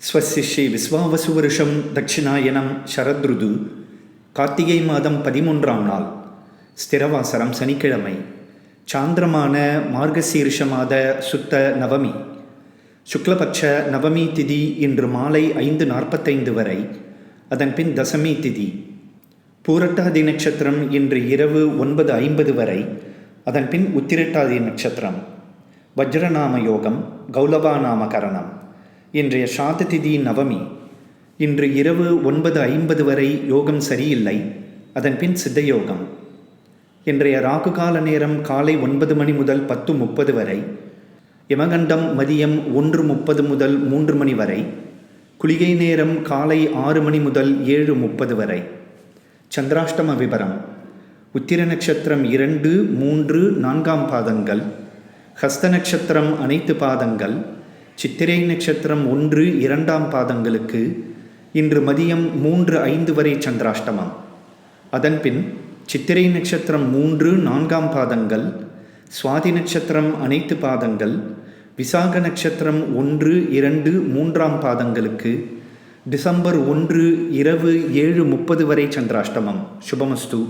ஸ்வஸ்ய ஸ்ரீ விஸ்வாவசு வருஷம் தட்சிணாயனம் சரத்ருது. கார்த்திகை மாதம் பதிமூன்றாம் நாள். ஸ்திரவாசரம் சனிக்கிழமை. சாந்திரமான மார்கசீர்ஷ மாத சுத்த நவமி. சுக்லபட்ச நவமி திதி இன்று மாலை ஐந்து நாற்பத்தைந்து வரை. அதன் பின் தசமி திதி. பூரட்டாதி நட்சத்திரம் இன்று இரவு ஒன்பது ஐம்பது வரை. அதன்பின் உத்திரட்டாதி நட்சத்திரம். வஜ்ரநாம யோகம் கௌலவா நாமகரணம் இன்றைய சாத திதி நவமி. இன்று இரவு ஒன்பது ஐம்பது வரை யோகம் சரியில்லை. அதன் பின் சித்த யோகம் இன்றைய ராகு கால நேரம் காலை ஒன்பது மணி முதல் பத்து முப்பது வரை. யமகண்டம் மதியம் ஒன்று முப்பது முதல் மூன்று மணி வரை. குளிகை நேரம் காலை ஆறு மணி முதல் ஏழு முப்பது வரை. சந்திராஷ்டம விபரம். உத்திர நட்சத்திரம் இரண்டு மூன்று நான்காம் பாதங்கள். ஹஸ்த நட்சத்திரம் அனைத்து பாதங்கள். சித்திரை நட்சத்திரம் ஒன்று இரண்டாம் பாதங்களுக்கு இன்று மதியம் மூன்று ஐந்து வரை சந்திராஷ்டமம். அதன்பின் சித்திரை நட்சத்திரம் மூன்று நான்காம் பாதங்கள் சுவாதி நட்சத்திரம் அனைத்து பாதங்கள் விசாக நட்சத்திரம் ஒன்று இரண்டு மூன்றாம் பாதங்களுக்கு டிசம்பர் ஒன்று இரவு ஏழு முப்பது வரை சந்திராஷ்டமம். சுபமஸ்து.